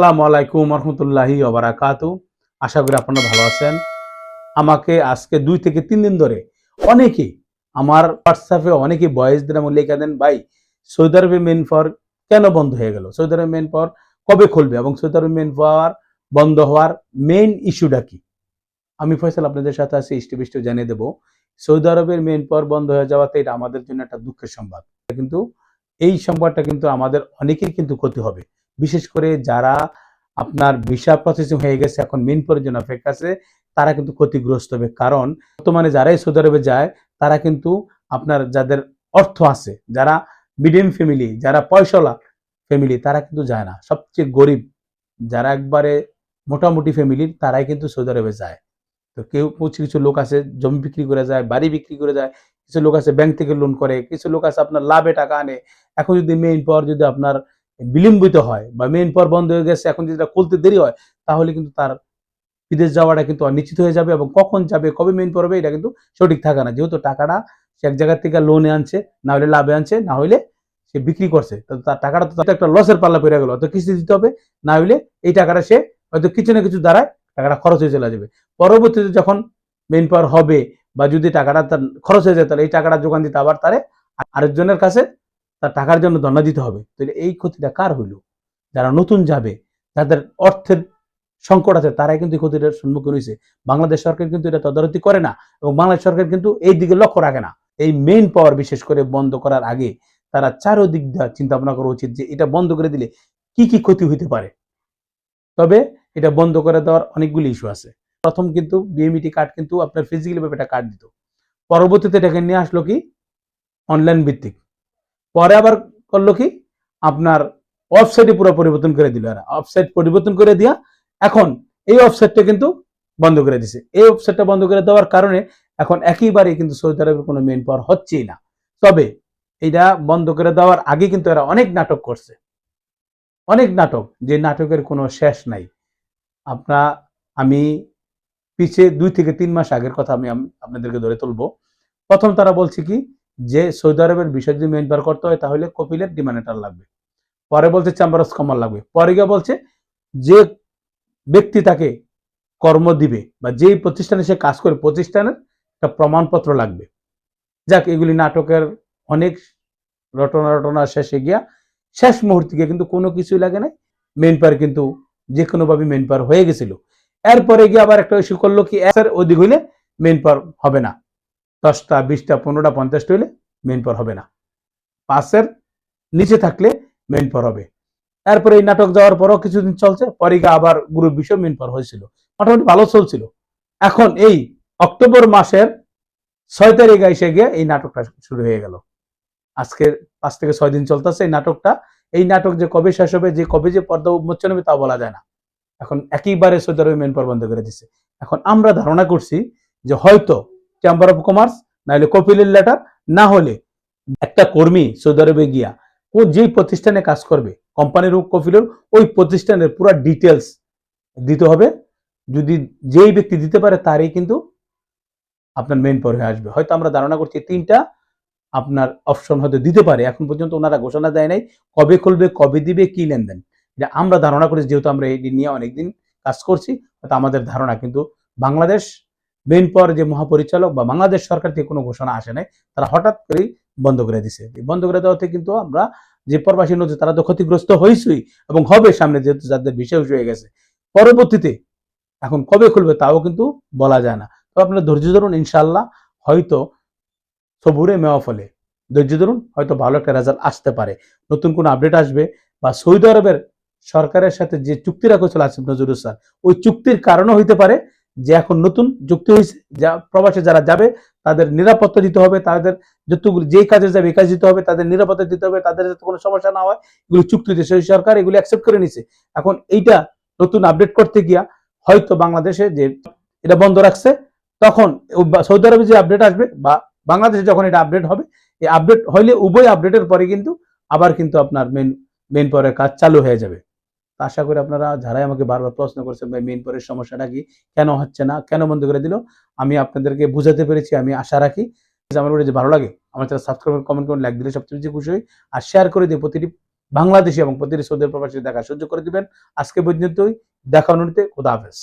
আসসালামু আলাইকুম রহমতুল্লাহি ওবারাকাতু আশা করি আপনারা ভালো আছেন। আমাকে আজকে দুই থেকে তিন দিন ধরে অনেকেই আমার হোয়াটসঅ্যাপে অনেকে বয়েস দিন এবং লেখা দেন, ভাই, সৌদি আরবে মেন পাওয়ার কেন বন্ধ হয়ে গেল? সৌদি আরবে মেন পাওয়ার কবে খুলবে? এবং সৌদি আরবে মেন পাওয়ার বন্ধ হওয়ার মেইন ইস্যুটা কি? আমি ফয়সাল আপনাদের সাথে আছি বৃষ্টি জানিয়ে দেবো। সৌদি আরবের মেন পর বন্ধ হয়ে যাওয়াতে এটা আমাদের জন্য একটা দুঃখের সংবাদ। কিন্তু এই সংবাদটা কিন্তু আমাদের অনেকের কিন্তু ক্ষতি হবে। বিশেষ করে যারা আপনার ভিসা প্রসেসিং হয়ে গেছে, এখন মেন জন্য অপেক্ষা আছে, তারা কিন্তু ক্ষতিগ্রস্ত হবে। কারণ বর্তমানে যারাই সৌদি আরবে যায়, তারা কিন্তু আপনার যাদের অর্থ আছে, যারা মিডিয়াম ফ্যামিলি যারা পয়সাওয়ালা ফ্যামিলি তারা কিন্তু যায় না। সবচেয়ে গরিব, যারা একবারে মোটামুটি ফ্যামিলির তারাই কিন্তু সৌদি আরবে যায়। তো কেউ কিছু কিছু লোক আছে, জমি বিক্রি করে যায়, বাড়ি বিক্রি করে যায়, কিছু লোক আছে ব্যাংক থেকে লোন করে, কিছু লোক আছে আপনার লাভে টাকা আনে। এখন যদি মেইন পাওয়ার যদি আপনার বিলম্বিত হয় বা মেইন পর বন্ধ হয়ে গেছে, এখন যদি খুলতে দেরি হয়, তাহলে কিন্তু তার বিদেশ যাওয়াটা কিন্তু অনিশ্চিত হয়ে যাবে এবং কখন যাবে, কবে মেইন পড়বে এটা কিন্তু সঠিক থাকে না। যেহেতু টাকাটা সে এক জায়গা থেকে লোনে আনছে, না হলে লাভে আনছে, না হলে সে বিক্রি করছে তার টাকাটা তো একটা লসের পাল্লা পড়ে গেল হয়তো কিস্তি দিতে হবে, না হলে এই টাকাটা সে হয়তো কিছু না কিছু দ্বারায় টাকাটা খরচ হয়ে চলে যাবে। পরবর্তীতে যখন মেইন পাওয়ার হবে বা যদি টাকাটা তার খরচ হয়ে যায়, তাহলে এই টাকাটা যোগান দিতে আবার তারে আরেকজনের কাছে তার টাকার জন্য দণ্ডা দিতে হবে। তাহলে এই ক্ষতিটা কার হইল? যারা নতুন যাবে, যাদের অর্থের সংকট আছে, তারাই কিন্তু এই ক্ষতিটার সম্মুখীন হয়েছে বাংলাদেশ সরকার কিন্তু এটা তদারকি করে না এবং বাংলাদেশ সরকার কিন্তু এই দিকে লক্ষ্য রাখে না। এই মেইন পাওয়ার বিশেষ করে বন্ধ করার আগে তারা চারোদিক চিন্তা ভাবনা করা উচিত যে এটা বন্ধ করে দিলে কি কি ক্ষতি হইতে পারে। তবে এটা বন্ধ করে দেওয়ার অনেকগুলি ইস্যু আছে। প্রথম কিন্তু বিএমইটি কার্ড কিন্তু আপনার ফিজিক্যালি ভাবে একটা কার্ড দিত। পরবর্তীতে এটাকে নিয়ে আসলো কি? অনলাইন ভিত্তিক। পরে আবার করল কি? আপনার ওয়েবসাইটে পুরো পরিবর্তন করে দিল। এরা ওয়েবসাইট পরিবর্তন করে দিয়া এখন এই ওয়েবসাইটটা কিন্তু বন্ধ করে দিছে। এই ওয়েবসাইটটা বন্ধ করে দেওয়ার কারণে এখন একইবারে কিন্তু সৌদি আরবের কোনো মেন পাওয়ার হচ্ছেই না। তবে এটা বন্ধ করে দেওয়ার আগে কিন্তু এরা অনেক নাটক করছে। অনেক নাটক, যে নাটকের কোনো শেষ নাই। আপনার আমি পিছে দুই থেকে তিন মাস আগের কথা আমি, আপনাদেরকে ধরে তুলবো। প্রথম তারা বলছে কি যে সৌদি আরবের বিষয় যদি মেন পাওয়ার করতে হয়, তাহলে কপিলের ডিমানেটার লাগবে। পরে বলছে চেম্বার অফ কমার লাগবে। পরে গিয়ে বলছে যে ব্যক্তি তাকে কর্ম দিবে বা যেই প্রতিষ্ঠানে সে কাজ করে, প্রতিষ্ঠানের একটা প্রমাণপত্র লাগবে। যাক, এগুলি নাটকের অনেক রটনা রটনা শেষে গিয়া শেষ মুহূর্তে গিয়ে কিন্তু কোনো কিছুই লাগে না মেন পাওয়ার কিন্তু যে কোনোভাবে মেন পাওয়ার হয়ে গেছিল। এরপরে গিয়ে আবার একটা ইস্যু করল কি এর অধিক হইলে মেন পাওয়ার হবে না। দশটা, বিশটা, পনেরোটা, পঞ্চাশটা হইলে মেন পাওয়ার হবে না। পাঁচের নিচে থাকলে মেন পাওয়ার হবে। তারপরে এই নাটক যাওয়ার পরও কিছুদিন চলছে, পরে গিয়ে আবার গ্রুপ বিষয় মেন পাওয়ার হয়েছিল। মোটামুটি ভালো চলছিল। এখন এই অক্টোবর মাসের ছয় তারিখে এসে গিয়ে এই নাটকটা শুরু হয়ে গেল। আজকে পাঁচ থেকে ছয় দিন চলতেছে এই নাটকটা। এই নাটক যে কবে শেষ হবে, যে কবে যে পর্দা উন্মোচন হবে তা বলা যায় না। এখন একইবারে সৌদি আরবে মেন পাওয়ার বন্ধ করে দিচ্ছে এখন আমরা ধারণা করছি যে হয়তো চেম্বার অফ কমার্স না হলে কপিলের লেটার না হলে একটা কর্মী সৌদি আরবে গিয়া ও যেই প্রতিষ্ঠানে কাজ করবে কোম্পানির হোক কপিলের ওই প্রতিষ্ঠানের পুরো ডিটেলস দিতে হবে। যদি যেই ব্যক্তি দিতে পারে, তারই কিন্তু আপনার মেন হয়ে আসবে। হয়তো আমরা ধারণা করছি তিনটা আপনার অপশন হয়তো দিতে পারে। এখন পর্যন্ত ওনারা ঘোষণা দেয় নাই কবে খুলবে, কবে দিবে, কি লেনদেন। এটা আমরা ধারণা করি যেহেতু আমরা এই নিয়ে অনেকদিন কাজ করছি, হয়তো আমাদের ধারণা কিন্তু বাংলাদেশ পাওয়ার যে মহাপরিচালক বা বাংলাদেশ সরকার থেকে কোনো ঘোষণা আসে নাই, তারা হঠাৎ করেই বন্ধ করে দিছে। বন্ধ করে দেওয়াতে কিন্তু আমরা যে প্রবাসী নদী, তারা তো ক্ষতিগ্রস্ত হয়েছই এবং হবে সামনে যেহেতু যাদের বিষয় হয়ে গেছে। পরবর্তীতে এখন কবে খুলবে তাও কিন্তু বলা যায় না। তো আপনারা ধৈর্য ধরুন ইনশাল্লাহ হয়তো সবুরে মেওয়া ফলে। ধৈর্য ধরুন, হয়তো ভালো একটা রেজাল্ট আসতে পারে। নতুন কোনো আপডেট আসবে বা সৌদি আরবের সরকারের সাথে যে চুক্তি রাখছিল আসিফ নজরুল স্যার, ওই চুক্তির কারণও হইতে পারে। যে এখন নতুন যুক্তি হয়েছে, যা প্রবাসে যারা যাবে, তাদের নিরাপত্তা দিতে হবে, তাদের যতগুলো, যেই কাজে যাবে, এই কাজ দিতে হবে, তাদের নিরাপত্তা দিতে হবে, তাদের যাতে কোনো সমস্যা না হয়, এগুলো চুক্তি দিয়েছে সেই সরকার এগুলো অ্যাকসেপ্ট করে নিছে। এখন এইটা নতুন আপডেট করতে গিয়া হয়তো বাংলাদেশে যে এটা বন্ধ রাখছে, তখন সৌদি আরবে যে আপডেট আসবে বা বাংলাদেশে যখন এটা আপডেট হবে, এই আপডেট হইলে উভয় আপডেটের পরে কিন্তু আবার কিন্তু আপনার মেন মেন পরে কাজ চালু হয়ে যাবে। আশা করি আপনারা যারাই আমাকে বারবার প্রশ্ন করছেন, ভাই মেন পরের সমস্যাটা কি? কেন হচ্ছে না? কেন বন্ধ করে দিল? আমি আপনাদেরকে বুঝাতে পেরেছি, আমি আশা রাখি। আমার যে ভালো লাগে, আমার চ্যানেল সাবস্ক্রাইব কমেন্ট করুন লাইক দিলে সবচেয়ে বেশি খুশি হই। আর শেয়ার করে দিয়ে প্রতিটি বাংলাদেশি এবং প্রতিটি সৌদি প্রবাসী দেখা সহ্য করে দিবেন। আজকে পর্যন্তই, দেখা অনুরোধে খোদা হাফেজ।